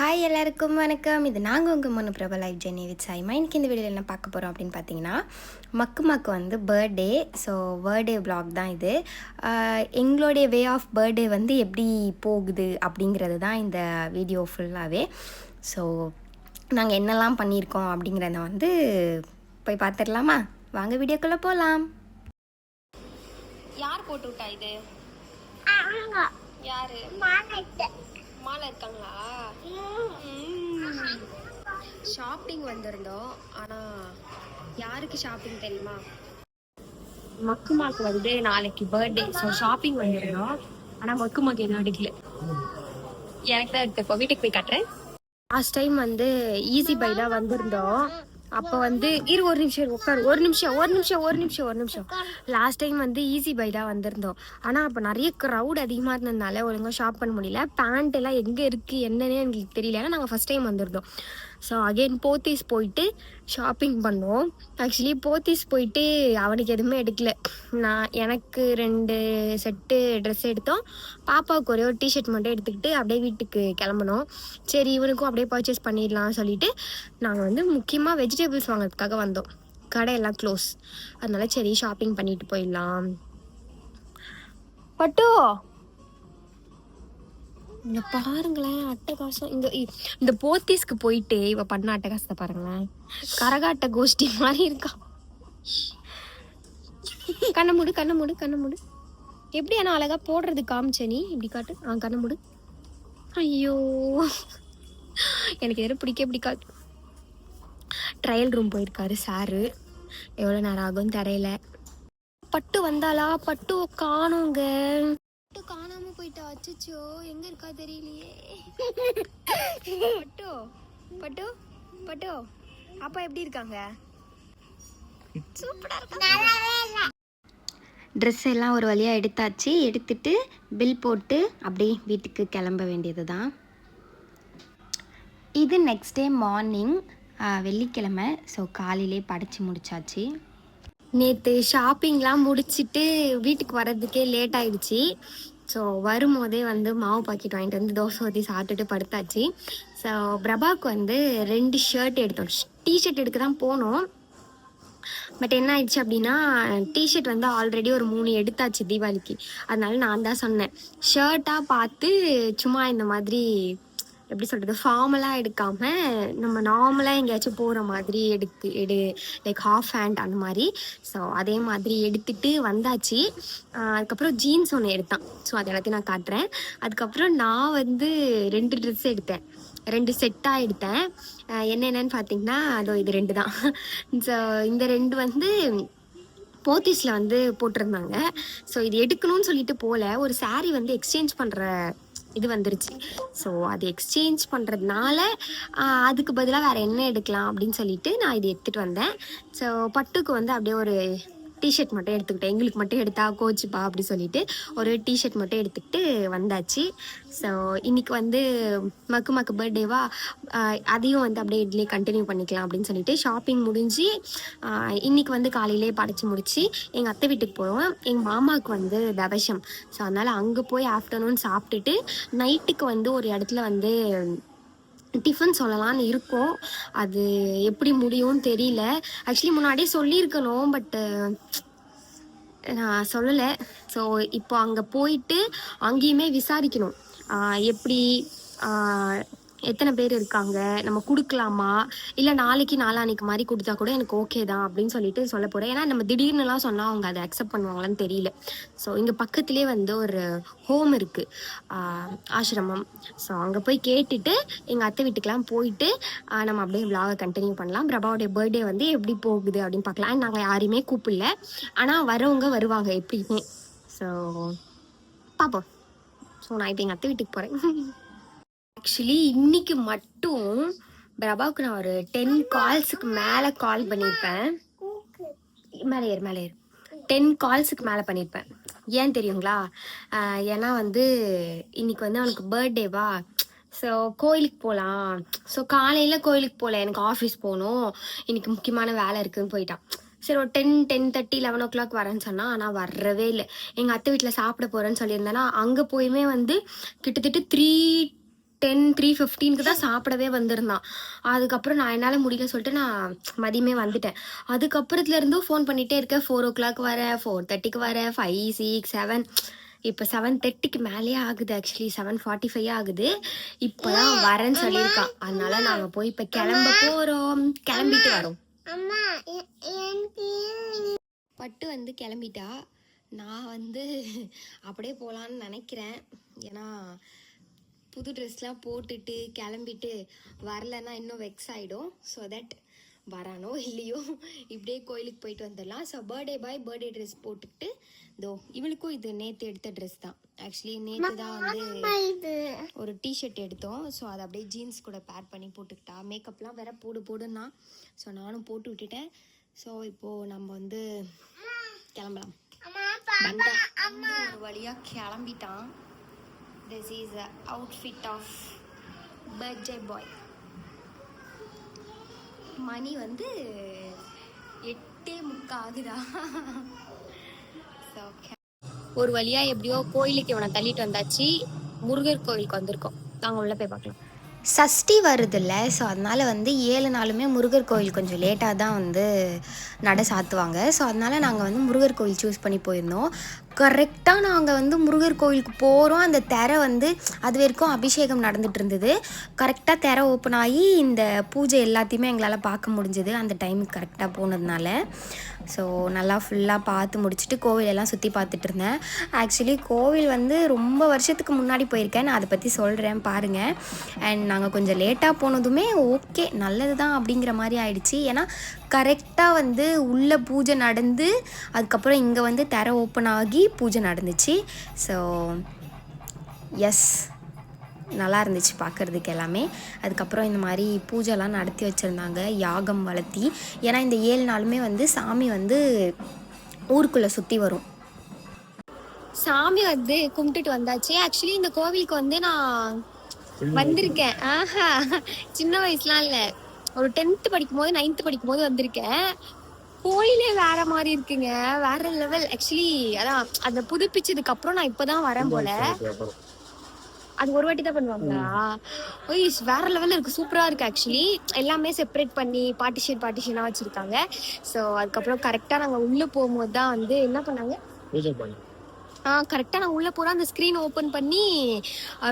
Hi எல்லாருக்கும் வணக்கம். இது நாங்கள் உங்கள் Manu Prabha life journey with Saima இன்னைக்கு இந்த வீடியோவில் என்ன பார்க்க போகிறோம் அப்படின்னு பார்த்தீங்கன்னா மக்கு மக்கு வந்து பர்த்டே ஸோ பர்த்டே vlog தான் இது. எங்களுடைய வே ஆஃப் பர்த்டே வந்து எப்படி போகுது அப்படிங்கிறது தான் இந்த வீடியோ ஃபுல்லாகவே ஸோ நாங்கள் என்னெல்லாம் பண்ணியிருக்கோம் அப்படிங்கிறத வந்து போய் பார்த்துடலாமா வாங்க வீடியோக்குள்ளே போகலாம் யார் போட்டு விட்டா இது யாரு? மாலை இருக்காங்களா? ஷாப்பிங் வந்திருந்தோம். ஆனால் யாருக்கு ஷாப்பிங் தெரியுமா? மக்குமாக்கு வந்து நாளைக்கு பர்த்டே ஸோ ஷாப்பிங் வந்திருந்தோம். ஆனா மக்குமாக்கு எதுவும் எடுக்கல எனக்கு தான் இப்போ வீட்டுக்கு போய் காட்டுறேன். லாஸ்ட் டைம் வந்து ஈஸி பை தான் வந்திருந்தோம். அப்போ வந்து இரு ஒரு நிமிஷம் உட்காரு. ஒரு நிமிஷம் ஒரு நிமிஷம் ஒரு நிமிஷம் ஒரு நிமிஷம். லாஸ்ட் டைம் வந்து ஈஸி பை தான் வந்திருந்தோம். ஆனால் அப்போ நிறைய க்ரௌட் அதிகமாக இருந்ததுனால ஒழுங்காக ஷாப் பண்ண முடியல. பேண்ட் எல்லாம் எங்கே இருக்குது என்னன்னே எங்களுக்கு தெரியல. ஏன்னா நாங்கள் ஃபஸ்ட் டைம் வந்திருந்தோம். ஸோ அகைன் போத்தீஸ் போயிட்டு ஷாப்பிங் பண்ணோம். ஆக்சுவலி போத்தீஸ் போயிட்டு அவனுக்கு எதுவுமே எடுக்கல. நான் எனக்கு ரெண்டு செட்டு ட்ரெஸ் எடுத்தோம். பாப்பாவுக்கு ஒரே ஒரு டிஷர்ட் மட்டும் எடுத்துக்கிட்டு அப்படியே வீட்டுக்கு கிளம்புனோம். சரி இவனுக்கும் அப்படியே பர்ச்சேஸ் பண்ணிடலாம் சொல்லிட்டு நாங்கள் வந்து முக்கியமாக வெஜிடபிள்ஸ் வாங்கிறதுக்காக வந்தோம். கடை எல்லாம் க்ளோஸ் அதனால சரி ஷாப்பிங் பண்ணிட்டு போயிடலாம். பட்டு! இங்கே பாருங்களேன் அட்டகாசம். இந்த இ- இந்த போத்தீஸ்க்கு போயிட்டு இவ பண்ண அட்டகாசத்தை பாருங்களேன். கரகாட்ட கோஷ்டி மாதிரி இருக்கா. கண்ணை மூடு கண்ணை மூடு கண்ணை மூடு. எப்படி ஆனா அழகாக போடுறது காமிச்ச நீ? இப்படி காட்டு. ஆ கண்ணை முடு. ஐயோ. எனக்கு எதுவும் பிடிக்கவே பிடிக்காது. ட்ரையல் ரூம் போயிருக்காரு சாரு. எவ்வளோ நேரம் ஆகும் தெரியல. பட்டு வந்தாளா? பட்டு காணோங்க. பட்டு காணாம போயிட்டா? அச்சோ எங்க இருக்கா தெரியலையே. பட்டு. பட்டு. பட்டு. அப்பா எப்படி இருக்காங்க? சூப்பரா இருக்காங்க ட்ரெஸ் எல்லாம் ஒரு வழியாக எடுத்தாச்சு. எடுத்துட்டு பில் போட்டு அப்படியே வீட்டுக்கு கிளம்ப வேண்டியது தான் இது நெக்ஸ்ட் டே மார்னிங் வெள்ளிக்கிழமை. ஸோ காலையிலே படைச்சி முடிச்சாச்சு. நேற்று ஷாப்பிங்லாம் முடிச்சுட்டு வீட்டுக்கு வர்றதுக்கே லேட் ஆயிடுச்சு. ஸோ வரும்போதே வந்து மாவு பாக்கெட் வாங்கிட்டு வந்து தோசை ஊற்றி சாப்பிட்டுட்டு படுத்தாச்சு. ஸோ பிரபாவுக்கு வந்து ரெண்டு ஷர்ட் எடுத்தோம். டிஷர்ட் எடுக்க தான் போனோம். பட் என்ன ஆயிடுச்சு அப்படின்னா டிஷர்ட் வந்து ஆல்ரெடி ஒரு மூணு எடுத்தாச்சு தீபாவளிக்கு. அதனால நான் தான் சொன்னேன். ஷர்ட்டாக பார்த்து சும்மா இந்த மாதிரி எப்படி சொல்கிறது ஃபார்மலாக எடுக்காமல் நம்ம நார்மலாக எங்கேயாச்சும் போகிற மாதிரி எடுத்து எடு லைக் ஹாஃப் ஹேண்ட் அந்த மாதிரி. ஸோ அதே மாதிரி எடுத்துட்டு வந்தாச்சு. அதுக்கப்புறம் ஜீன்ஸ் ஒன்று எடுத்தான். ஸோ அது எல்லாத்தையும் நான் காட்டுறேன். அதுக்கப்புறம் நான் வந்து ரெண்டு ட்ரெஸ் எடுத்தேன். ரெண்டு செட்டாக எடுத்தேன். என்னென்னு பார்த்தீங்கன்னா அதோ இது ரெண்டு தான். ஸோ இந்த ரெண்டு வந்து போத்தீஸில் வந்து போட்டிருந்தாங்க. ஸோ இது எடுக்கணும்னு சொல்லிட்டு போல. ஒரு saree வந்து எக்ஸ்சேஞ்ச் பண்ணுற இது வந்துருச்சு. ஸோ அது எக்ஸ்சேஞ்ச் பண்ணுறதுனால அதுக்கு பதிலாக வேறு என்ன எடுக்கலாம் அப்படின்னு சொல்லிட்டு நான் இது எடுத்துகிட்டு வந்தேன். ஸோ பட்டுக்கு வந்து அப்படியே ஒரு டிஷர்ட் மட்டும் எடுத்துக்கிட்டேன். எங்களுக்கு மட்டும் எடுத்தா கோச்சுப்பா அப்படி சொல்லிட்டு ஒரு டிஷர்ட் மட்டும் எடுத்துக்கிட்டு வந்தாச்சு. ஸோ இன்னைக்கு வந்து மக்கு மக்கு பர்த்டேவா அதையும் வந்து அப்படியே இட்லி கண்டினியூ பண்ணிக்கலாம் அப்படின்னு சொல்லிட்டு ஷாப்பிங் முடிஞ்சு இன்னைக்கு வந்து காலையிலே படைச்சு முடிச்சு எங்கள் அத்தை வீட்டுக்கு போகிறோம் எங்கள் மாமாவுக்கு வந்து தவசம் ஸோ அதனால் அங்கே போய் ஆஃப்டர்நூன் சாப்பிட்டுட்டு நைட்டுக்கு வந்து ஒரு இடத்துல வந்து டிஃபன் சொல்லலான்னு இருக்கோம். அது எப்படி முடியும்னு தெரியல. ஆக்சுவலி முன்னாடியே சொல்லியிருக்கணும் பட்டு நான் சொல்லலை. ஸோ இப்போ அங்கே போயிட்டு அங்கேயுமே விசாரிக்கணும். எப்படி எத்தனை பேர் இருக்காங்க? நம்ம கொடுக்கலாமா? இல்லை நாளைக்கு நாளான்னைக்கு மாதிரி கொடுத்தா கூட எனக்கு ஓகே தான் அப்படின்னு சொல்லிட்டு சொல்ல போகிறேன் ஏன்னா நம்ம திடீர்னுலாம் சொன்னால் அவங்க அதை அக்செப்ட் பண்ணுவாங்களான்னு தெரியல. ஸோ இங்கே பக்கத்துலேயே வந்து ஒரு ஹோம் இருக்குது ஆசிரமம். ஸோ அங்கே போய் கேட்டுட்டு எங்கள் அத்தை வீட்டுக்கெலாம் போயிட்டு நம்ம அப்படியே விலாக கண்டினியூ பண்ணலாம். பிரபாவுடைய பர்த்டே வந்து எப்படி போகுது அப்படின்னு பார்க்கலாம். நாங்கள் யாரையுமே கூப்பிடல. ஆனால் வரவங்க வருவாங்க எப்படியுமே ஸோ பார்ப்போம். ஸோ நான் இப்போ எங்கள் அத்தை வீட்டுக்கு போகிறேன் ஆக்சுவலி இன்னைக்கு மட்டும் பிரபாவுக்கு நான் ஒரு டென் கால்ஸுக்கு மேலே கால் பண்ணியிருப்பேன் மேலே ஏறு மேலே ஏறு. டென் கால்ஸுக்கு மேலே பண்ணியிருப்பேன் ஏன் தெரியுங்களா? ஏன்னா வந்து இன்னைக்கு வந்து அவனுக்கு பர்த்டேவா ஸோ கோயிலுக்கு போகலாம் ஸோ காலையில் கோயிலுக்கு போகல எனக்கு ஆஃபீஸ் போகணும். இன்னைக்கு முக்கியமான வேலை இருக்குதுன்னு போயிட்டான். சரி ஒரு ten ten thirty eleven o'clock வரேன்னு சொன்னால் ஆனால் வரவே இல்லை. எங்கள் அத்தை வீட்டில் சாப்பிட போகிறேன்னு சொல்லியிருந்தேன்னா அங்கே போயுமே வந்து கிட்டத்தட்ட த்ரீ டென் த்ரீ ஃபிஃப்டீனுக்கு தான் சாப்பிடவே வந்திருந்தான். அதுக்கப்புறம் நான் என்னால் முடியல சொல்லிட்டு நான் மதியமே வந்துட்டேன். அதுக்கப்புறத்துல இருந்தும் ஃபோன் பண்ணிகிட்டே இருக்கேன். ஃபோர் ஓ கிளாக் வர ஃபோர் தேர்ட்டிக்கு வர ஃபைவ் சிக்ஸ் செவன் இப்போ செவன் தேர்ட்டிக்கு மேலேயே ஆகுது ஆக்சுவலி செவன் ஃபார்ட்டி ஃபைவ் ஆகுது. இப்போ தான் வரேன்னு சொல்லியிருக்கான் அதனால நாங்கள் போய் இப்போ கிளம்ப போகிறோம் கிளம்பிட்டு வரோம். பட்டு வந்து கிளம்பிட்டா. நான் வந்து அப்படியே போகலான்னு நினைக்கிறேன். ஏன்னா புது ட்ரெஸ்லாம் போட்டுட்டு கிளம்பிட்டு வரலன்னா இன்னும் வெக்ஸ் ஆகிடும் ஸோ தட் வரானோ இல்லையோ இப்படியே கோயிலுக்கு போயிட்டு வந்துடலாம். So birthday boy birthday dress போட்டுக்கிட்டு தோ இவளுக்கும் இது நேற்று எடுத்த ட்ரெஸ் தான். ஆக்சுவலி நேற்று தான் வந்து ஒரு டிஷர்ட் எடுத்தோம். ஸோ அதை அப்படியே ஜீன்ஸ் கூட பேர் பண்ணி போட்டுக்கிட்டா. மேக்கப்லாம் வேற போடு போடுன்னா. ஸோ நானும் போட்டு விட்டுட்டேன். ஸோ இப்போது நம்ம வந்து கிளம்பலாம். ஒரு வழியாக கிளம்பிட்டான். This is a outfit of birthday boy மணி வந்து எட்டே முக்கா ஆகுதா ஒரு வழியாக எப்படியோ கோயிலுக்கு இவனை தள்ளிட்டு வந்தாச்சு. முருகர் கோயிலுக்கு வந்திருக்கோம். நாங்கள் உள்ளே போய் பார்க்கலாம். சஷ்டி வருதுல்ல ஸோ அதனால் வந்து ஏழு நாளுமே முருகர் கோயில் கொஞ்சம் லேட்டாக தான் வந்து நட சாத்துவாங்க. ஸோ அதனால் நாங்கள் வந்து முருகர் கோயில் சூஸ் பண்ணி போயிருந்தோம். கரெக்டாக நாங்கள் வந்து முருகர் கோயிலுக்கு போகிறோம் அந்த திரை வந்து அது வரைக்கும் அபிஷேகம் நடந்துட்டு இருந்தது. கரெக்டாக திரை ஓப்பன் ஆகி இந்த பூஜை எல்லாத்தையுமே எங்களால் பார்க்க முடிஞ்சது அந்த டைமுக்கு கரெக்டாக போனதுனால. ஸோ நல்லா ஃபுல்லாக பார்த்து முடிச்சுட்டு கோவிலெல்லாம் சுற்றி பார்த்துட்டு இருந்தேன் ஆக்சுவலி கோவில் வந்து ரொம்ப வருஷத்துக்கு முன்னாடி போயிருக்கேன். நான் அதை பற்றி சொல்கிறேன் பாருங்கள் அண்ட் நாங்கள் கொஞ்சம் லேட்டாக போனதுமே ஓகே நல்லது தான் அப்படிங்கிற மாதிரி ஆயிடுச்சு. ஏன்னா கரெக்டாக வந்து உள்ளே பூஜை நடந்து அதுக்கப்புறம் இங்கே வந்து தர ஓப்பன் ஆகி பூஜை நடந்துச்சு. ஸோ எஸ் நல்லா இருந்துச்சு பார்க்குறதுக்கு எல்லாமே. அதுக்கப்புறம் இந்த மாதிரி பூஜைலாம் நடத்தி வச்சுருந்தாங்க யாகம் வளர்த்தி. ஏன்னா இந்த ஏழு நாளுமே வந்து சாமி வந்து ஊருக்குள்ளே சுற்றி வரும். சாமி வந்து கும்பிட்டுட்டு வந்தாச்சு. ஆக்சுவலி இந்த கோவிலுக்கு வந்து நான் வந்திருக்கேன். ஆஹா சின்ன வயசுலாம் இல்லை. ஒரு டென்த்து படிக்கும் போது நைன்த்து படிக்கும் போது வந்திருக்கேன். கோயிலே வேற மாதிரி இருக்குங்க. வேற லெவல் ஆக்சுவலி அதான் அதை புதுப்பிச்சதுக்கு அப்புறம் நான் இப்பதான் வரேன் போல. அது ஒரு வாட்டி தான் பண்ணுவாங்களா? ஓய் வேற லெவல்ல இருக்கு. சூப்பரா இருக்கு ஆக்சுவலி எல்லாமே செப்பரேட் பண்ணி பார்ட்டிஷன் பார்ட்டிஷனா வச்சிருக்காங்க. ஸோ அதுக்கப்புறம் கரெக்டா நாங்க உள்ள போகும்போது தான் வந்து என்ன பண்ணாங்க? கரெக்டாக நான் உள்ளே போகிறோம் அந்த ஸ்க்ரீன் ஓப்பன் பண்ணி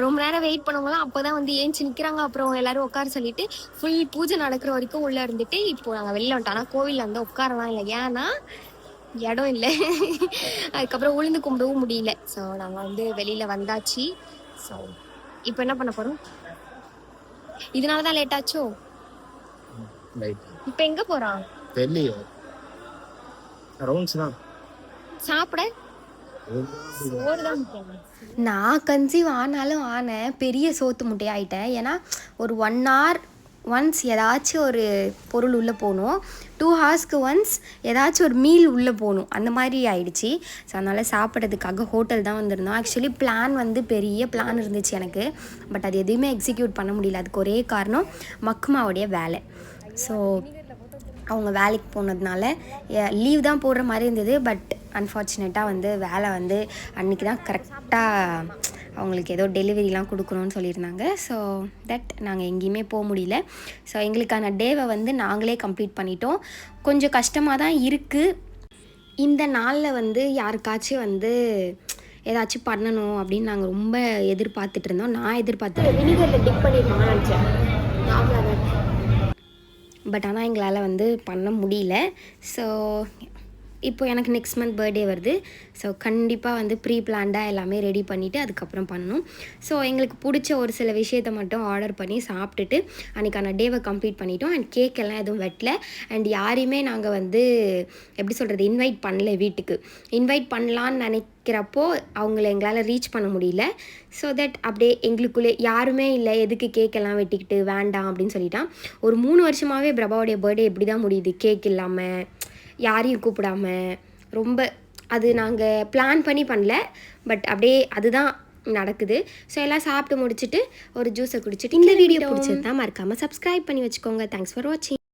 ரொம்ப நேரம் வெயிட் பண்ணவங்களாம் அப்போ தான் வந்து ஏஞ்சி நிற்கிறாங்க அப்புறம் எல்லாரும் உட்கார சொல்லிட்டு ஃபுல் பூஜை நடக்கிற வரைக்கும் உள்ளே இருந்துட்டு இப்போ நாங்கள் வெளில வந்துட்டோம். ஆனால் கோவிலில் வந்து உட்காரலாம் இல்லை. ஏன்னா இடம் இல்லை. அதுக்கப்புறம் உளுந்து கும்பிடவும் முடியல. ஸோ நாங்கள் வந்து வெளியில் வந்தாச்சு. ஸோ இப்போ என்ன பண்ண போகிறோம் இதனால தான் லேட் ஆச்சோ? இப்போ எங்கே போகிறோம் தெரியலையோ ரவுண்ட்ஸ் தான். சாப்பிட. நான் கன்சீவ் ஆனாலும் ஆனேன். பெரிய சோத்து முட்டையாக ஆயிட்டேன் ஏன்னா ஒரு ஒன் ஹவர் ஒன்ஸ் ஏதாச்சும் ஒரு பொருள் உள்ளே போகணும். டூ ஹார்ஸ்க்கு ஒன்ஸ் ஏதாச்சும் ஒரு மீல் உள்ளே போகணும். அந்த மாதிரி ஆயிடுச்சு. ஸோ அதனால் சாப்பிட்றதுக்காக ஹோட்டல் தான் வந்திருந்தோம். ஆக்சுவலி பிளான் வந்து பெரிய பிளான் இருந்துச்சு எனக்கு. பட் அது எதுவுமே எக்ஸிக்யூட் பண்ண முடியல. அதுக்கு ஒரே காரணம் மக்மாவுடைய வேலை. ஸோ அவங்க வேலைக்கு போனதுனால லீவ் தான் போடுற மாதிரி இருந்தது. பட் அன்ஃபார்ச்சுனேட்டாக வந்து வேலை வந்து அன்றைக்கி தான் கரெக்டாக அவங்களுக்கு ஏதோ டெலிவரிலாம் கொடுக்கணும்னு சொல்லியிருந்தாங்க. ஸோ தட் நாங்கள் எங்கேயுமே போக முடியல. ஸோ எங்களுக்கான டேவை வந்து நாங்களே கம்ப்ளீட் பண்ணிட்டோம். கொஞ்சம் கஷ்டமாக தான் இருக்குது இந்த நாளில் வந்து யாருக்காச்சும் வந்து ஏதாச்சும் பண்ணணும் அப்படின்னு நாங்கள் ரொம்ப எதிர்பார்த்துட்டு இருந்தோம். நான் எதிர்பார்த்துட்டேன் வினிகரில் டிப் பண்ணிருக்கோம்னு நினச்சேன். பட் ஆனால் எங்களால் வந்து பண்ண முடியல. ஸோ இப்போ எனக்கு நெக்ஸ்ட் மந்த் பர்த்டே வருது. ஸோ கண்டிப்பாக வந்து ப்ரீ பிளான்டாக எல்லாமே ரெடி பண்ணிவிட்டு அதுக்கப்புறம் பண்ணணும். ஸோ எங்களுக்கு பிடிச்ச ஒரு சில விஷயத்தை மட்டும் ஆர்டர் பண்ணி சாப்பிட்டுட்டு அன்றைக்கான டேவை கம்ப்ளீட் பண்ணிட்டோம். அண்ட் கேக் எல்லாம் எதுவும் வெட்டல. அண்ட் யாரையுமே நாங்கள் வந்து எப்படி சொல்கிறது இன்வைட் பண்ணல வீட்டுக்கு. இன்வைட் பண்ணலான்னு நினைக்கிறப்போ அவங்கள எங்களால் ரீச் பண்ண முடியல. ஸோ தட் அப்படியே எங்களுக்குள்ளே யாருமே இல்லை எதுக்கு கேக் எல்லாம் வெட்டிக்கிட்டு வேண்டாம் அப்படின்னு சொல்லிட்டான். ஒரு மூணு வருஷமாகவே பிரபாவுடைய பர்த்டே எப்படி தான் முடியுது. கேக் இல்லாமல் யாரையும் கூப்பிடாம ரொம்ப அது நாங்கள் பிளான் பண்ணி பண்ணல. பட் அப்படியே அதுதான் நடக்குது. ஸோ எல்லாம் சாப்பிட்டு முடிச்சுட்டு ஒரு ஜூஸை குடிச்சிட்டு இந்த வீடியோ பிடிச்சது தான் மறக்காமல் சப்ஸ்கிரைப் பண்ணி வச்சுக்கோங்க. தேங்க்ஸ் ஃபார் வாட்சிங்